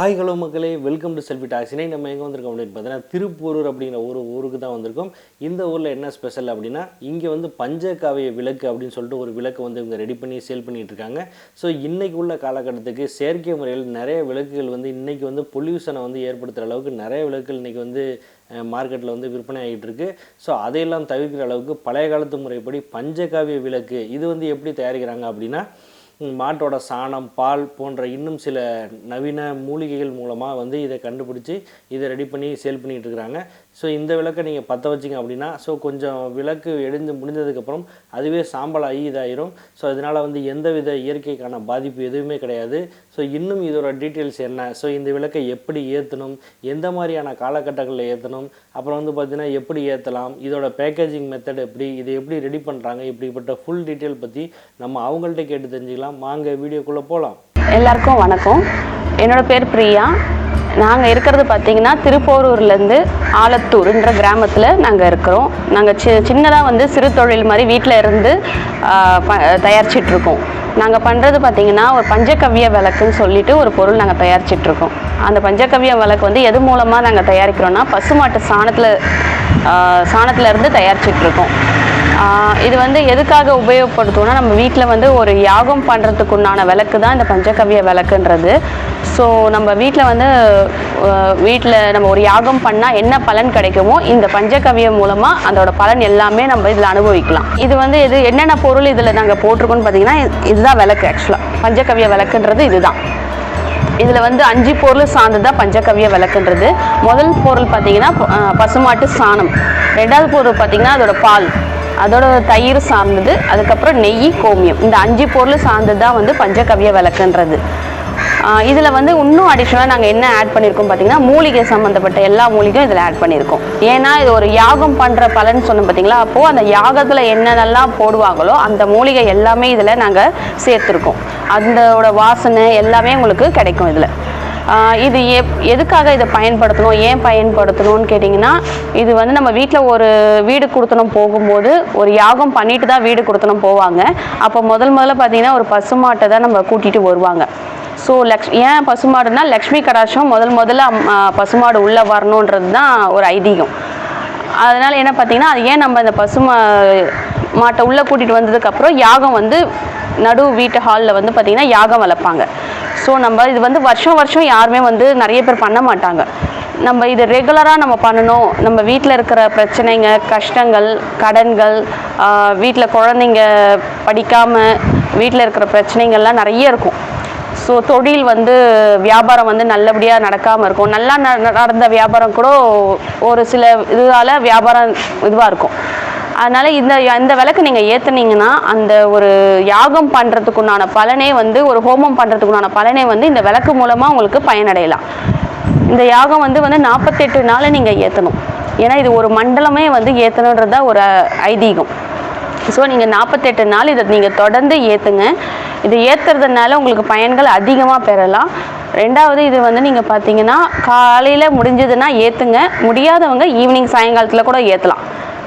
Hi hello மக்களே. Welcome to selfie டாக்ஸினை நம்ம எங்கே வந்திருக்கோம் அப்படின்னு பார்த்தீங்கன்னா திருப்பூரூர் அப்படிங்கிற ஒரு ஊருக்கு தான் வந்திருக்கோம். இந்த ஊரில் என்ன ஸ்பெஷல் அப்படின்னா இங்கே வந்து பஞ்சகாவிய விளக்கு அப்படின்னு சொல்லிட்டு ஒரு விளக்கு வந்து இவங்க ரெடி பண்ணி சேல் பண்ணிட்டு இருக்காங்க. ஸோ இன்றைக்கு உள்ள காலகட்டத்துக்கு செயற்கை முறையில் நிறைய விளக்குகள் வந்து இன்றைக்கி வந்து பொல்யூஷனை வந்து ஏற்படுத்துகிற அளவுக்கு நிறைய விளக்குகள் இன்றைக்கி வந்து மார்க்கெட்டில் வந்து விற்பனை ஆகிட்டு இருக்கு. ஸோ அதையெல்லாம் தவிர்க்கிற அளவுக்கு பழைய காலத்து முறைப்படி பஞ்சகாவிய விளக்கு இது வந்து எப்படி தயாரிக்கிறாங்க அப்படின்னா மாட்டோட சாணம் பால் போன்ற இன்னும் சில நவீன மூலிகைகள் மூலமாக வந்து இதை கண்டுபிடிச்சி இதை ரெடி பண்ணி சேல் பண்ணிகிட்டு இருக்கிறாங்க ஸோ இந்த விளக்கை நீங்கள் பற்ற வச்சிங்க அப்படின்னா ஸோ கொஞ்சம் விளக்கு எழுந்து முடிஞ்சதுக்கப்புறம் அதுவே சாம்பல் ஆகி இதாயிரும். ஸோ அதனால் வந்து எந்தவித இயற்கைக்கான பாதிப்பு எதுவுமே கிடையாது. ஸோ இன்னும் இதோட டீட்டெயில்ஸ் என்ன? ஸோ இந்த விளக்கை எப்படி ஏற்றணும் எந்த மாதிரியான காலகட்டங்களில் ஏற்றணும் அப்புறம் வந்து பார்த்திங்கன்னா எப்படி ஏற்றலாம் இதோட பேக்கேஜிங் மெத்தட் எப்படி? இதை எப்படி ரெடி பண்ணுறாங்க இப்படிப்பட்ட ஃபுல் டீட்டெயில் பற்றி நம்ம அவங்கள்ட்ட கேட்டு தெரிஞ்சுக்கலாம். வாங்க வீடியோக்குள்ளே போகலாம் எல்லாருக்கும் வணக்கம். என்னோட பேர் பிரியா. நாங்கள் இருக்கிறது பார்த்தீங்கன்னா திருப்போரூர்லேருந்து ஆலத்தூர்ன்ற கிராமத்தில் நாங்கள் இருக்கிறோம். நாங்கள் சி சின்னதாக வந்து சிறு தொழில் மாதிரி வீட்டில் இருந்து தயாரிச்சிட்ருக்கோம் ப- நாங்கள் பண்ணுறது பார்த்தீங்கன்னா ஒரு பஞ்சகவ்ய விளக்குன்னு சொல்லிட்டு ஒரு பொருள் நாங்கள் தயாரிச்சிட்ருக்கோம். அந்த பஞ்சகவ்ய விளக்கு வந்து எது மூலமாக நாங்கள் தயாரிக்கிறோன்னா பசுமாட்டு சாணத்தில் சாணத்துலேருந்து இருந்து இருக்கோம் இது வந்து எதுக்காக உபயோகப்படுத்துவோம்னா நம்ம வீட்டில் வந்து ஒரு யாகம் பண்ணுறதுக்கு உண்டான விளக்கு தான் இந்த பஞ்சகவிய விளக்குன்றது. ஸோ நம்ம வீட்டில் வந்து வீட்டில் நம்ம ஒரு யாகம் பண்ணால் என்ன பலன் கிடைக்குமோ இந்த பஞ்சகவியம் மூலமாக அதோட பலன் எல்லாமே நம்ம இதில் அனுபவிக்கலாம். இது வந்து இது என்னென்ன பொருள் இதில் நாங்கள் போட்டிருக்கோம்னு பார்த்தீங்கன்னா இதுதான் விளக்கு ஆக்சுவலாக பஞ்சகவ்ய விளக்குன்றது இதுதான். இதில் வந்து அஞ்சு பொருள் சார்ந்தது தான் பஞ்சகவிய விளக்குன்றது. முதல் பொருள் பார்த்தீங்கன்னா பசுமாட்டு சாணம். ரெண்டாவது பொருள் பார்த்தீங்கன்னா அதோட பால். அதோட தயிர் சார்ந்தது அதுக்கப்புறம் நெய் கோமியம். இந்த அஞ்சு பொருள் சார்ந்தது தான் வந்து பஞ்சகவ்ய விளக்குன்றது. இதில் வந்து இன்னும் அடிஷ்னலாக நாங்கள் என்ன ஆட் பண்ணியிருக்கோம் பார்த்தீங்கன்னா மூலிகை சம்மந்தப்பட்ட எல்லா மூலிகையும் இதில் ஆட் பண்ணியிருக்கோம் ஏன்னா இது ஒரு யாகம் பண்ணுற பலன் சொன்னோம் பார்த்தீங்களா அப்போது அந்த யாகத்தில் என்னென்னலாம் போடுவாங்களோ அந்த மூலிகை எல்லாமே இதில் நாங்கள் சேர்த்துருக்கோம். அதோட வாசனை எல்லாமே உங்களுக்கு கிடைக்கும் இதில். இது எப் எதுக்காக இதை பயன்படுத்தணும் ஏன் பயன்படுத்தணும்னு கேட்டிங்கன்னா இது வந்து நம்ம வீட்டில் ஒரு வீடு கொடுத்தனும் போகும்போது ஒரு யாகம் பண்ணிட்டு தான் வீடு கொடுத்தனும் போவாங்க. அப்போ முதல் முதல்ல பார்த்தீங்கன்னா ஒரு பசுமாட்டை தான் நம்ம கூட்டிகிட்டு வருவாங்க. ஸோ லக்ஷ் ஏன் பசுமாடுனா லக்ஷ்மி கடாட்சம் முதல் முதல்ல பசுமாடு உள்ளே வரணுன்றது தான் ஒரு ஐதீகம். அதனால் என்ன பார்த்தீங்கன்னா அது ஏன் நம்ம இந்த பசுமா மாட்டை உள்ளே கூட்டிகிட்டு வந்ததுக்கப்புறம் யாகம் வந்து நடு வீட்டு ஹாலில் வந்து பார்த்திங்கன்னா யாகம் வளர்ப்பாங்க. ஸோ நம்ம இது வந்து வருஷம் வருஷம் யாருமே வந்து நிறைய பேர் பண்ண மாட்டாங்க. நம்ம இது ரெகுலராக நம்ம பண்ணணும். நம்ம வீட்டில் இருக்கிற பிரச்சனைங்க கஷ்டங்கள் கடன்கள் வீட்டில் குழந்தைங்க படிக்காமல் வீட்டில் இருக்கிற பிரச்சனைகள்லாம் நிறைய இருக்கும். ஸோ தொழில் வந்து வியாபாரம் வந்து நல்லபடியாக நடக்காமல் இருக்கும். நல்லா ந- நடந்த வியாபாரம் கூட ஒரு சில இதால் வியாபாரம் இதுவாக இருக்கும். அதனால் இந்த இந்த விளக்கு நீங்கள் ஏற்றுனீங்கன்னா அந்த ஒரு யாகம் பண்ணுறதுக்குண்டான பலனே வந்து ஒரு ஹோமம் பண்ணுறதுக்குண்டான பலனே வந்து இந்த விளக்கு மூலமாக உங்களுக்கு பயனடையலாம். இந்த யாகம் வந்து வந்து நாற்பத்தெட்டு நாளை நீங்கள் ஏற்றணும் ஏன்னா இது ஒரு மண்டலமே வந்து ஏற்றணுன்றது தான் ஒரு ஐதீகம். ஸோ நீங்கள் நாற்பத்தெட்டு நாள் இதை நீங்கள் தொடர்ந்து ஏற்றுங்க இது ஏற்றுறதுனால உங்களுக்கு பயன்கள் அதிகமாக பெறலாம். ரெண்டாவது இது வந்து நீங்கள் பார்த்தீங்கன்னா காலையில் முடிஞ்சதுன்னா ஏற்றுங்க முடியாதவங்க ஈவினிங் சாயங்காலத்தில் கூட ஏற்றலாம்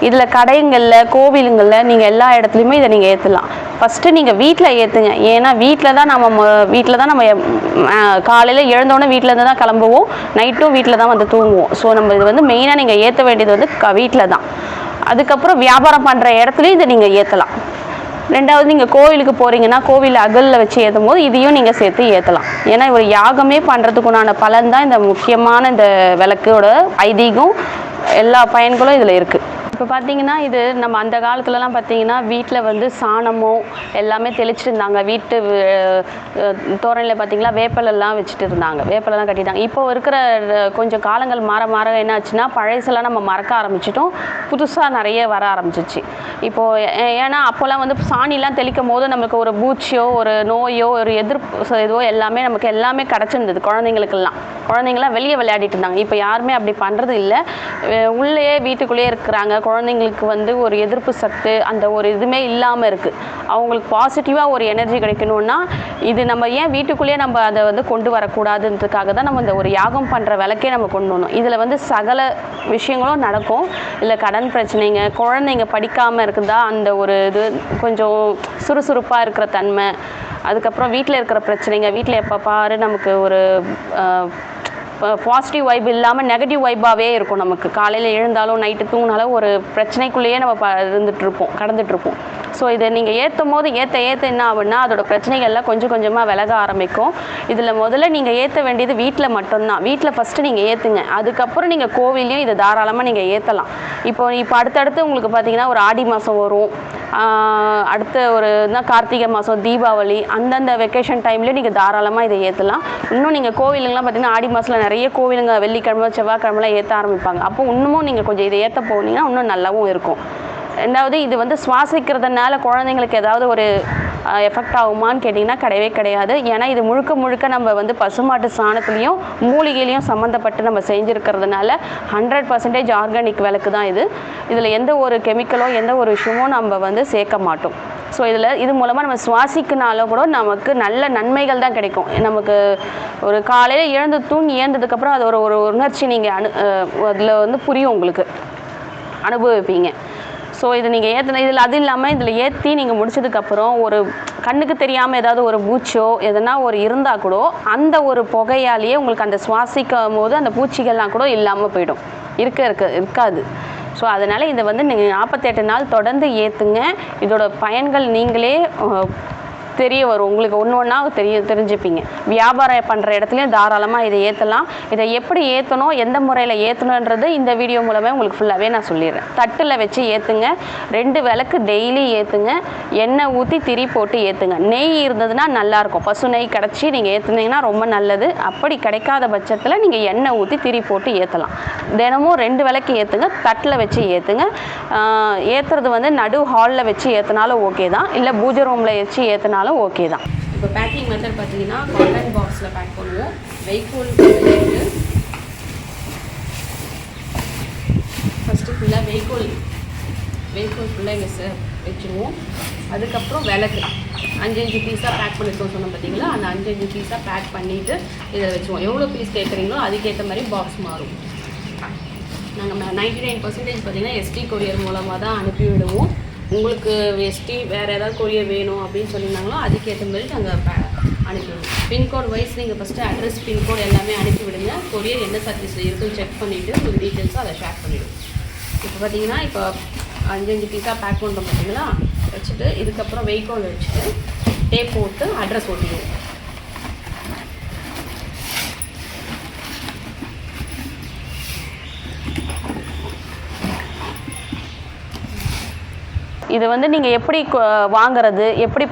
இதில் கடைங்களில் கோவிலுங்களில் நீங்கள் எல்லா இடத்துலையுமே இதை நீங்கள் ஏற்றலாம் ஃபஸ்ட்டு நீங்கள் வீட்டில் ஏற்றுங்க ஏன்னா வீட்டில் தான் நம்ம வீட்டில் தான் நம்ம காலையில் எழுந்தோடனே வீட்டிலேருந்து தான் கிளம்புவோம். நைட்டும் வீட்டில் தான் வந்து தூங்குவோம். ஸோ நம்ம இது வந்து மெயினாக நீங்கள் ஏற்ற வேண்டியது வந்து க வீட்டில் தான். அதுக்கப்புறம் வியாபாரம் பண்ணுற இடத்துலையும் இதை நீங்கள் ஏற்றலாம் ரெண்டாவது நீங்கள் கோவிலுக்கு போகிறீங்கன்னா கோவில் அகலில் வச்சு ஏற்றும் போது இதையும் நீங்கள் சேர்த்து ஏற்றலாம் ஏன்னா ஒரு யாகமே பண்ணுறதுக்குண்டான பலன் தான் இந்த முக்கியமான இந்த விளக்கோட ஐதீகம். எல்லா பயன்களும் இதில் இருக்குது இப்போ பார்த்தீங்கன்னா இது நம்ம அந்த காலத்துலலாம் பார்த்தீங்கன்னா வீட்டில் வந்து சாணமோ எல்லாமே தெளிச்சிட்டு இருந்தாங்க வீட்டு தோரணையில் பார்த்தீங்களா வேப்பலெல்லாம் வச்சுட்டு இருந்தாங்க. வேப்பலெல்லாம் கட்டிட்டாங்க. இப்போ இருக்கிற கொஞ்சம் காலங்கள் மாற மாற என்ன ஆச்சுன்னா பழசெல்லாம் நம்ம மறக்க ஆரம்பிச்சிட்டோம். புதுசாக நிறைய வர ஆரம்பிச்சிச்சு. இப்போது ஏன்னா அப்போல்லாம் வந்து சாணிலாம் தெளிக்கும் போது நமக்கு ஒரு பூச்சியோ ஒரு நோயோ ஒரு எதிர்ப்பு இதுவோ எல்லாமே நமக்கு எல்லாமே கிடச்சிருந்தது குழந்தைங்களுக்கெல்லாம். குழந்தைங்களாம் வெளியே விளையாடிட்டு இருந்தாங்க. இப்போ யாருமே அப்படி பண்ணுறது இல்லை. உள்ளேயே வீட்டுக்குள்ளேயே இருக்கிறாங்க. குழந்தைங்களுக்கு வந்து ஒரு எதிர்ப்பு சத்து அந்த ஒரு இதுவுமே இல்லாமல் இருக்குது அவங்களுக்கு பாசிட்டிவாக ஒரு எனர்ஜி கிடைக்கணும்னா இது நம்ம ஏன் வீட்டுக்குள்ளேயே நம்ம அதை வந்து கொண்டு வரக்கூடாதுன்றதுக்காக தான் நம்ம இந்த ஒரு யாகம் பண்ணுற விளக்கே நம்ம கொண்டு வரணும். இதில் வந்து சகல விஷயங்களும் நடக்கும். இல்லை கடன் பிரச்சனைங்க குழந்தைங்க படிக்காமல் இருக்குதா அந்த ஒரு இது கொஞ்சம் சுறுசுறுப்பாக இருக்கிற தன்மை அதுக்கப்புறம் வீட்டில் இருக்கிற பிரச்சனைங்க வீட்டில் எப்போ பாரு நமக்கு ஒரு பாசிட்டிவ் வைப் இல்லாமல் நெகட்டிவ் வைப்பாகவே இருக்கும் நமக்கு. காலையில் எழுந்தாலும் நைட்டு தூங்கினாலும் ஒரு பிரச்சனைக்குள்ளேயே நம்ம ப இருந்துட்டு இருப்போம் இருப்போம். ஸோ இதை நீங்கள் ஏற்றும் போது ஏற்ற ஏற்ற என்ன ஆகுன்னா அதோட பிரச்சனைகள்லாம் கொஞ்சம் கொஞ்சமாக விலக ஆரம்பிக்கும். இதில் முதல்ல நீங்கள் ஏற்ற வேண்டியது வீட்டில் மட்டும்தான். வீட்டில் ஃபஸ்ட்டு நீங்கள் ஏற்றுங்க அதுக்கப்புறம் நீங்கள் கோவிலையும் இதை தாராளமாக நீங்கள் ஏற்றலாம் இப்போ இப்போ அடுத்தடுத்து உங்களுக்கு பார்த்தீங்கன்னா ஒரு ஆடி மாதம் வரும். அடுத்த ஒரு என்ன கார்த்திகை மாதம் தீபாவளி அந்தந்த வெக்கேஷன் டைம்லேயும் நீங்கள் தாராளமாக இதை ஏற்றலாம் இன்னும் நீங்கள் கோவிலுங்கலாம் பார்த்தீங்கன்னா ஆடி மாதத்தில் நிறைய கோவிலுங்க வெள்ளிக்கிழமை செவ்வாய்க்கிழமெலாம் ஏற்ற ஆரம்பிப்பாங்க. அப்போ இன்னமும் நீங்கள் கொஞ்சம் இதை ஏற்ற போனீங்கன்னா இன்னும் நல்லாவும் இருக்கும். ரெண்டாவது இது வந்து சுவாசிக்கிறதுனால குழந்தைங்களுக்கு ஏதாவது ஒரு எஃபெக்ட் ஆகுமான்னு கேட்டிங்கன்னா கிடையவே கிடையாது. ஏன்னா இது முழுக்க முழுக்க நம்ம வந்து பசுமாட்டு சாணத்துலேயும் மூலிகையிலையும் சம்மந்தப்பட்டு நம்ம செஞ்சுருக்கிறதுனால ஹண்ட்ரட் பர்சன்டேஜ் ஆர்கானிக் விளக்கு தான் இது. இதில் எந்த ஒரு கெமிக்கலோ எந்த ஒரு விஷயமும் நம்ம வந்து சேர்க்க மாட்டோம். ஸோ இதில் இது மூலமாக நம்ம சுவாசிக்கினாலும் கூட நமக்கு நல்ல நன்மைகள் தான் கிடைக்கும். நமக்கு ஒரு காலையில் எழுந்து தூங்கி ஏந்ததுக்கப்புறம் அது ஒரு ஒரு உணர்ச்சி நீங்கள் அனு அதில் வந்து புரியும் உங்களுக்கு. அனுபவிப்பீங்க. ஸோ இதை நீங்கள் ஏற்றின இதில் அது இல்லாமல் இதில் ஏற்றி நீங்கள் முடிச்சதுக்கப்புறம் ஒரு கண்ணுக்கு தெரியாமல் ஏதாவது ஒரு பூச்சோ எதனா ஒரு இருந்தால் கூட அந்த ஒரு புகையாலேயே உங்களுக்கு அந்த சுவாசிக்கும் போது அந்த பூச்சிகள்லாம் கூட இல்லாமல் போயிடும். இருக்க இருக்க இருக்காது. ஸோ அதனால் இதை வந்து நீங்கள் நாற்பத்தெட்டு நாள் தொடர்ந்து ஏற்றுங்க இதோட பயன்கள் நீங்களே தெரிய வரும். உங்களுக்கு ஒன்று ஒன்றா தெரிய தெரிஞ்சுப்பீங்க. வியாபாரம் பண்ணுற இடத்துலையும் தாராளமாக இதை ஏற்றலாம் இதை எப்படி ஏற்றணும் எந்த முறையில் ஏற்றணுன்றது இந்த வீடியோ மூலமே உங்களுக்கு ஃபுல்லாகவே நான் சொல்லிடுறேன். தட்டில் வச்சு ஏற்றுங்க ரெண்டு விளக்கு டெய்லி ஏற்றுங்க எண்ணெய் ஊற்றி திரி போட்டு ஏற்றுங்க நெய் இருந்ததுன்னா நல்லாயிருக்கும் பசு நெய் கிடச்சி நீங்கள் ஏற்றுனீங்கன்னா ரொம்ப நல்லது. அப்படி கிடைக்காத பட்சத்தில் நீங்கள் எண்ணெய் ஊற்றி திரி போட்டு ஏற்றலாம் தினமும் ரெண்டு விளக்கு ஏற்றுங்க தட்டில் வச்சு ஏற்றுங்க ஏற்றுறது வந்து நடு ஹாலில் வச்சு ஏற்றினாலும் ஓகே தான். இல்லை பூஜை ரூமில் வச்சு ஏற்றினாலும் ஓகே தான். இப்போ பேக்கிங் மெத்தட் பார்த்தீங்கன்னா காட்டன் பாக்ஸில் பேக் பண்ணுவோம். வெய்கூல் ஃபஸ்ட்டு ஃபுல்லாக வெய்கூல் வெய்கூல் ஃபுல்லாக இங்கே சார் வச்சுருவோம். அதுக்கப்புறம் விளக்கு. அஞ்சஞ்சு பீஸாக பேக் பண்ணிருக்கோம் சொன்னோம் பார்த்தீங்களா? அந்த அஞ்சஞ்சு பீஸாக பேக் பண்ணிவிட்டு இதில் வச்சுருவோம். எவ்வளோ பீஸ் கேட்குறீங்களோ அதுக்கேற்ற மாதிரி பாக்ஸ் மாறும். நாங்கள் நைன்டி நைன் பர்சன்டேஜ் பார்த்தீங்கன்னா எஸ்டி கொரியர் மூலமாக தான் அனுப்பிவிடுவோம் உங்களுக்கு எஸ்டி வேறு ஏதாவது கொரியர் வேணும் அப்படின்னு சொல்லியிருந்தாங்களோ அதுக்கேற்ற மாதிரி நாங்கள் அனுப்பிவிடுவோம். பின்கோட் வைஸ் நீங்கள் ஃபஸ்ட்டு அட்ரஸ் பின்கோட் எல்லாமே அனுப்பி விடுங்க கொரியர் என்ன சர்வீஸில் இருக்குன்னு செக் பண்ணிவிட்டு உங்களுக்கு டீட்டெயில்ஸும் அதை ஷேர் பண்ணிவிடுவோம் இப்போ பார்த்தீங்கன்னா இப்போ அஞ்சஞ்சு பீஸாக பேக் பண்ணுறோம் பார்த்தீங்களா வச்சுட்டு இதுக்கப்புறம் வெஹிக்கோல் வச்சுட்டு டேப் போட்டு அட்ரஸ் ஓட்டிடுவோம் இது வந்து நீங்கள் எப்படி கொ- வாங்குறது எப்படி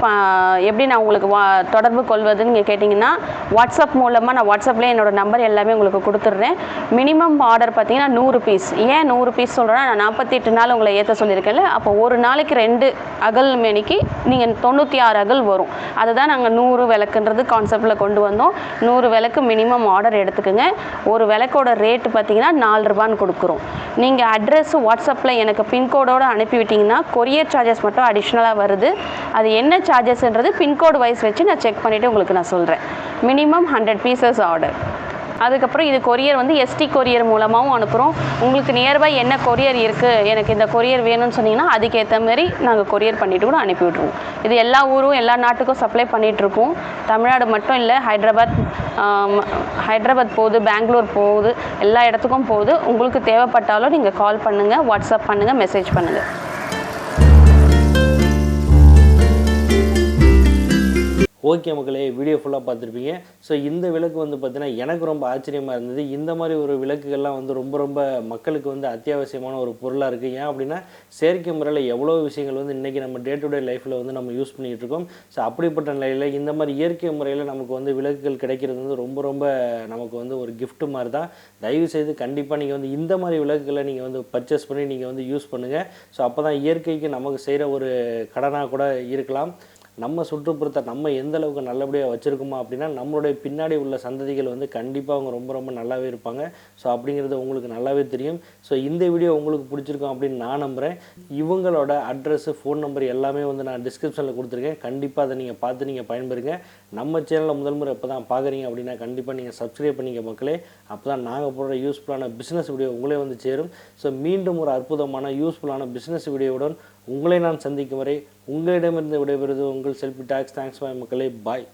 எப்படி நான் உங்களுக்கு வா தொடர்பு கொள்வதுன்னு நீங்கள் கேட்டிங்கன்னா வாட்ஸ்அப் மூலமாக நான் வாட்ஸ்அப்லேயே என்னோட நம்பர் எல்லாமே உங்களுக்கு கொடுத்துட்றேன். மினிமம் ஆர்டர் பார்த்தீங்கன்னா நூறு பீஸ் ஏன் நூறு பீஸ் சொல்கிறேன்னா நான் நாற்பத்தி எட்டு நாள் உங்களை ஏற்ற சொல்லியிருக்கேன்ல அப்போ ஒரு நாளைக்கு ரெண்டு அகல் மேனிக்கு நீங்கள் தொண்ணூற்றி ஆறு அகல் வரும். அதுதான் நாங்கள் நூறு விளக்குன்றது கான்செப்டில் கொண்டு வந்தோம். நூறு விளக்கு மினிமம் ஆர்டர் எடுத்துக்கோங்க. ஒரு விளக்கோட ரேட்டு பார்த்தீங்கன்னா நாலு ரூபான்னு கொடுக்குறோம். நீங்கள் அட்ரஸ் வாட்ஸ்அப்பில் எனக்கு பின்கோடோடு அனுப்பிவிட்டிங்கன்னா கொரியர் சார்ஜஸ் மட்டும் அடிஷ்னலாக வருது. அது என்ன சார்ஜஸ்ன்றது பின்கோடு வைஸ் வச்சு நான் செக் பண்ணிவிட்டு உங்களுக்கு நான் சொல்கிறேன் மினிமம் ஹண்ட்ரட் பீசஸ் ஆர்டர் அதுக்கப்புறம் இது கொரியர் வந்து எஸ்டி கொரியர் மூலமாகவும் அனுப்புகிறோம் உங்களுக்கு நியர்பை என்ன கொரியர் இருக்குது எனக்கு இந்த கொரியர் வேணும்னு சொன்னீங்கன்னா அதுக்கேற்ற மாதிரி நாங்கள் கொரியர் பண்ணிட்டு கூட அனுப்பி விட்ருவோம் இது எல்லா ஊரும் எல்லா நாட்டுக்கும் சப்ளை பண்ணிகிட்ருக்கோம் தமிழ்நாடு மட்டும் இல்லை ஹைதராபாத் ஹைதராபாத் போகுது பெங்களூர் போகுது எல்லா இடத்துக்கும் போகுது. உங்களுக்கு தேவைப்பட்டாலும் நீங்கள் கால் பண்ணுங்கள் வாட்ஸ்அப் பண்ணுங்கள் மெசேஜ் பண்ணுங்கள் ஓகே மக்களே வீடியோ ஃபுல்லாக பார்த்துருப்பீங்க. ஸோ இந்த விளக்கு வந்து பார்த்திங்கன்னா எனக்கு ரொம்ப ஆச்சரியமாக இருந்தது. இந்த மாதிரி ஒரு விளக்குகள்லாம் வந்து ரொம்ப ரொம்ப மக்களுக்கு வந்து அத்தியாவசியமான ஒரு பொருளாக இருக்குது ஏன் அப்படின்னா செயற்கை முறையில் எவ்வளோ விஷயங்கள் வந்து இன்றைக்கி நம்ம டே டு டே லைஃப்பில் வந்து நம்ம யூஸ் பண்ணிகிட்டு இருக்கோம். ஸோ அப்படிப்பட்ட நிலையில் இந்த மாதிரி இயற்கை முறையில் நமக்கு வந்து விளக்குகள் கிடைக்கிறது வந்து ரொம்ப ரொம்ப நமக்கு வந்து ஒரு கிஃப்ட்டு மாதிரி தான் தயவு செய்து கண்டிப்பாக நீங்கள் வந்து இந்த மாதிரி விளக்குகளை நீங்கள் வந்து பர்ச்சேஸ் பண்ணி நீங்கள் வந்து யூஸ் பண்ணுங்கள் ஸோ அப்போ தான் இயற்கைக்கு நமக்கு செய்கிற ஒரு கடனாக கூட இருக்கலாம். நம்ம சுற்றுப்புறத்தை நம்ம எந்த அளவுக்கு நல்லபடியாக வச்சுருக்கோமா அப்படின்னா நம்மளுடைய பின்னாடி உள்ள சந்ததிகள் வந்து கண்டிப்பாக அவங்க ரொம்ப ரொம்ப நல்லாவே இருப்பாங்க. ஸோ அப்படிங்கிறது உங்களுக்கு நல்லாவே தெரியும். ஸோ இந்த வீடியோ உங்களுக்கு பிடிச்சிருக்கும் அப்படின்னு நான் நம்புகிறேன் இவங்களோட அட்ரஸ்ஸு ஃபோன் நம்பர் எல்லாமே வந்து நான் டிஸ்கிரிப்ஷனில் கொடுத்துருக்கேன். கண்டிப்பாக அதை நீங்கள் பார்த்து நீங்கள் பயன்பெறுங்க. நம்ம சேனலில் முதல் முறை இப்போ தான் பார்க்குறீங்க அப்படின்னா கண்டிப்பாக நீங்கள் சப்ஸ்கிரைப் பண்ணிக்க மக்களே. அப்போ தான் நாங்கள் போடுற யூஸ்ஃபுல்லான பிஸ்னஸ் வீடியோ உங்களே வந்து சேரும். ஸோ மீண்டும் ஒரு அற்புதமான யூஸ்ஃபுல்லான பிஸ்னஸ் வீடியோவுடன் உங்களை நான் சந்திக்கும் வரை உங்களிடமிருந்து விடைபெறுவது உங்கள் செல்ஃபி டாக்ஸ். தேங்க்ஸ் மக்களே. பாய்